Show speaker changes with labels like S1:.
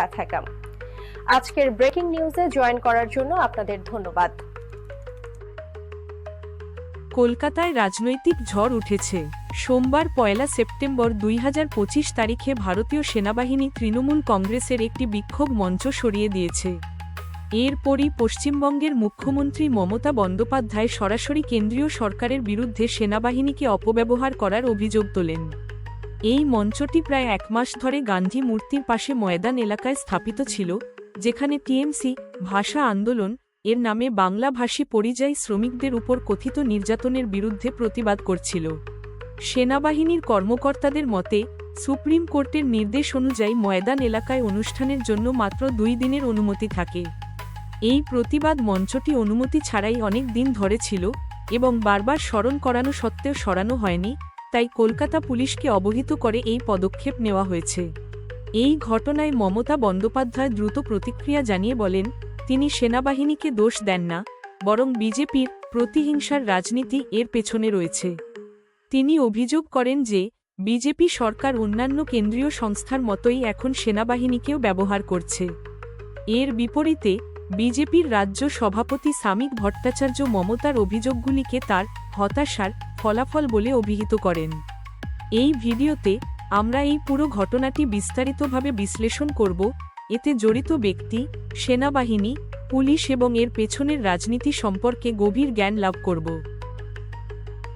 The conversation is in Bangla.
S1: প্যাথাগাম আজকের ব্রেকিং নিউজে জয়েন করার জন্য আপনাদের ধন্যবাদ।
S2: কলকাতায় রাজনৈতিক ঝড় উঠেছে। সোমবার পয়লা সেপ্টেম্বর দুই হাজার পঁচিশ তারিখে ভারতীয় সেনাবাহিনী তৃণমূল কংগ্রেসের একটি বিক্ষোভ মঞ্চ সরিয়ে দিয়েছে। এরপরই পশ্চিমবঙ্গের মুখ্যমন্ত্রী মমতা বন্দ্যোপাধ্যায় সরাসরি কেন্দ্রীয় সরকারের বিরুদ্ধে সেনাবাহিনীকে অপব্যবহার করার অভিযোগ তোলেন। এই মঞ্চটি প্রায় এক মাস ধরে গান্ধী মূর্তির পাশে ময়দান এলাকায় স্থাপিত ছিল, যেখানে টিএমসি, ভাষা আন্দোলন, এর নামে বাংলাভাষী পরিযায়ী শ্রমিকদের উপর কথিত নির্যাতনের বিরুদ্ধে প্রতিবাদ করছিল। সেনাবাহিনীর কর্মকর্তাদের মতে, সুপ্রিম কোর্টের নির্দেশ অনুযায়ী ময়দান এলাকায় অনুষ্ঠানের জন্য মাত্র দুই দিনের অনুমতি থাকে। এই প্রতিবাদ মঞ্চটি অনুমতি ছাড়াই অনেক দিন ধরে ছিল এবং বারবার স্মরণ করানো সত্ত্বেও সরানো হয়নি তাই কলকাতা পুলিশকে অবহিত করে এই পদক্ষেপ নেওয়া হয়েছে। এই ঘটনায় মমতা বন্দ্যোপাধ্যায় দ্রুত প্রতিক্রিয়া জানিয়ে বলেন, তিনি সেনাবাহিনীকে দোষ দেন না, বরং বিজেপির প্রতিহিংসার রাজনীতি এর পেছনে রয়েছে। তিনি অভিযোগ করেন যে, বিজেপি সরকার অন্যান্য কেন্দ্রীয় সংস্থার মতোই এখন সেনাবাহিনীকেও ব্যবহার করছে। এর বিপরীতে, বিজেপির রাজ্য সভাপতি সামিক ভট্টাচার্য মমতার অভিযোগগুলিকে তার হতাশার ফলাফল বলে অভিহিত করেন। এই ভিডিওতে আমরা এই পুরো ঘটনাটি বিস্তারিতভাবে বিশ্লেষণ করব, এতে জড়িত ব্যক্তি, সেনাবাহিনী, পুলিশ এবং এর পেছনের রাজনীতি সম্পর্কে গভীর জ্ঞান লাভ করব।